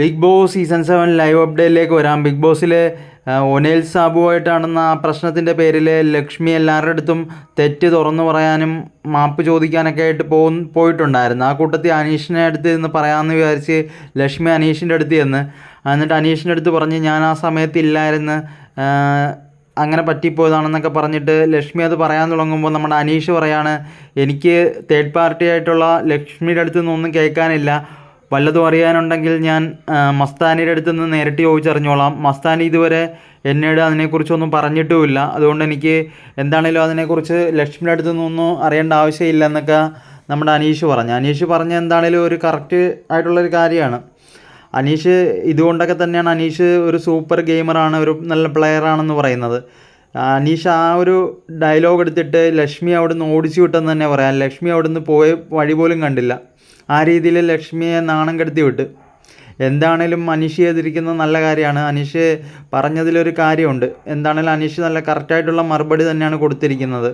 Big Boss season seven live അപ്ഡേറ്റിലേക്ക് വരാം. Big ബോസിലെ ഒനേൽ സാബുവായിട്ടാണെന്ന ആ പ്രശ്നത്തിന്റെ പേരിൽ ലക്ഷ്മി എല്ലാവരുടെ അടുത്തും തെറ്റ് തുറന്നു പറയാനും മാപ്പ് ചോദിക്കാനൊക്കെ ആയിട്ട് പോ പോയിട്ടുണ്ടായിരുന്നു. ആ കൂട്ടത്തിൽ അനീഷിനെ അടുത്ത് നിന്ന് പറയാമെന്ന് വിചാരിച്ച് ലക്ഷ്മി അനീഷിന്റെ അടുത്ത് ചെന്ന് എന്നിട്ട് അനീഷിന്റെ അടുത്ത് പറഞ്ഞ് ഞാൻ ആ സമയത്ത് ഇല്ലായിരുന്നു അങ്ങനെ പറ്റിപ്പോയതാണെന്നൊക്കെ പറഞ്ഞിട്ട് ലക്ഷ്മി അത് പറയാൻ തുടങ്ങുമ്പോൾ നമ്മുടെ അനീഷ് പറയാണ് എനിക്ക് തേർഡ് പാർട്ടി ആയിട്ടുള്ള ലക്ഷ്മിയുടെ അടുത്ത് നിന്നൊന്നും കേൾക്കാനില്ല. വല്ലതും അറിയാനുണ്ടെങ്കിൽ ഞാൻ മസ്താനിയുടെ അടുത്ത് നിന്ന് നേരിട്ട് ചോദിച്ചറിഞ്ഞോളാം. മസ്താനി ഇതുവരെ എന്നോട് അതിനെക്കുറിച്ചൊന്നും പറഞ്ഞിട്ടുമില്ല. അതുകൊണ്ട് എനിക്ക് എന്താണേലും അതിനെക്കുറിച്ച് ലക്ഷ്മിയുടെ അടുത്ത് നിന്നൊന്നും അറിയേണ്ട ആവശ്യമില്ല എന്നൊക്കെ നമ്മുടെ അനീഷ് പറഞ്ഞു. അനീഷ് പറഞ്ഞ എന്താണേലും ഒരു കറക്റ്റ് ആയിട്ടുള്ളൊരു കാര്യമാണ്. അനീഷ് ഇതുകൊണ്ടൊക്കെ തന്നെയാണ് അനീഷ് ഒരു സൂപ്പർ ഗെയിമറാണ് ഒരു നല്ല പ്ലെയർ ആണെന്ന് പറയുന്നത്. അനീഷ് ആ ഒരു ഡയലോഗ് എടുത്തിട്ട് ലക്ഷ്മി അവിടുന്ന് ഓടിച്ചു വിട്ടെന്ന് തന്നെ പറയാം. ലക്ഷ്മി അവിടുന്ന് പോയ വഴി പോലും കണ്ടില്ല. ആ രീതിയിൽ ലക്ഷ്മിയെ നാണം കെടുത്തി വിട്ട്. എന്താണേലും അനീഷ് ചെയ്തിരിക്കുന്നത് നല്ല കാര്യമാണ്. അനീഷ് പറഞ്ഞതിലൊരു കാര്യമുണ്ട്. എന്താണേലും അനീഷ് നല്ല കറക്റ്റായിട്ടുള്ള മറുപടി തന്നെയാണ് കൊടുത്തിരിക്കുന്നത്.